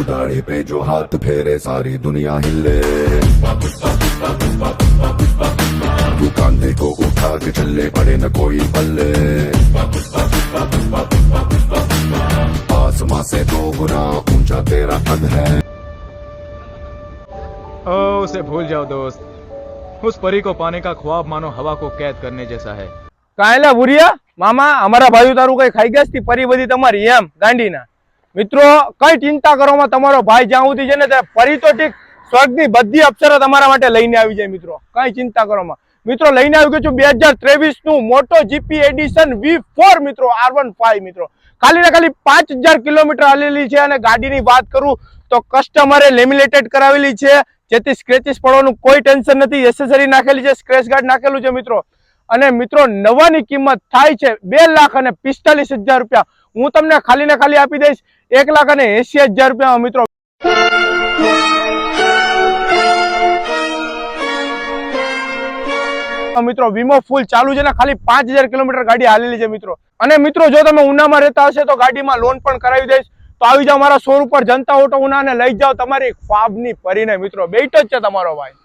दाढ़ी पे जो हाथ फेरे, सारी दुनिया हिले। तू कांधे को उठा के चले पड़े न कोई पल्ले आसमां से दो गुना ऊँचा तेरा कद है। ओ, उसे भूल जाओ दोस्त। उस परी को पाने का ख्वाब मानो हवा को कैद करने जैसा है। કાંઈલા ભૂરિયા? મામા, અમારા ભાઈઓ તારું કઈ ખાઈ ગયા પરી બધી તમારી એમ, ગાંડીના. મિત્રો, કઈ ચિંતા કરવામાં તમારો ભાઈ જ્યાં સુધી છે ને ત્યાં પરી તો ઠીક, સ્વર્ગની બધી અપ્સરા તમારા માટે લઈને આવી જાય મિત્રો. કઈ ચિંતા કરવામાં. મિત્રો, લઈને આવી ગયો છું બે હજાર ત્રેવીસનું મોટો જીપી એડિશન વી ફોર મિત્રો આર વન ફાઈવ મિત્રો. ખાલી ને ખાલી પાંચ હજાર કિલોમીટર હાલેલી છે અને ગાડીની વાત કરું તો કસ્ટમરે લેમિનેટેડ કરાવેલી છે. જેથી સ્ક્રેચિસ પડવાનું કોઈ ટેન્શન નથી. એસેસરી નાખેલી છે સ્ક્રેચ ગાર્ડ નાખેલું છે, મિત્રો. અને મિત્રો, નવાની કિંમત થાય છે બે લાખ અને પિસ્તાલીસ હજાર રૂપિયા. હું તમને ખાલી ને ખાલી આપી દઈશ. એક લાખ અને એસી હજાર રૂપિયા મિત્રો. મિત્રો, વીમો ફૂલ ચાલુ છે ને, ખાલી પાંચ કિલોમીટર ગાડી હાલેલી છે, મિત્રો. અને મિત્રો, જો તમે ઉનામાં રહેતા હશે તો ગાડીમાં લોન પણ કરાવી દઈશ. તો આવી જાઓ, મારા શોર ઉપર જનતા ઓટો ઉના ને લઈ જાઓ. તમારી ફાબની પરીને મિત્રો. બેટ જ છે તમારો, ભાઈ.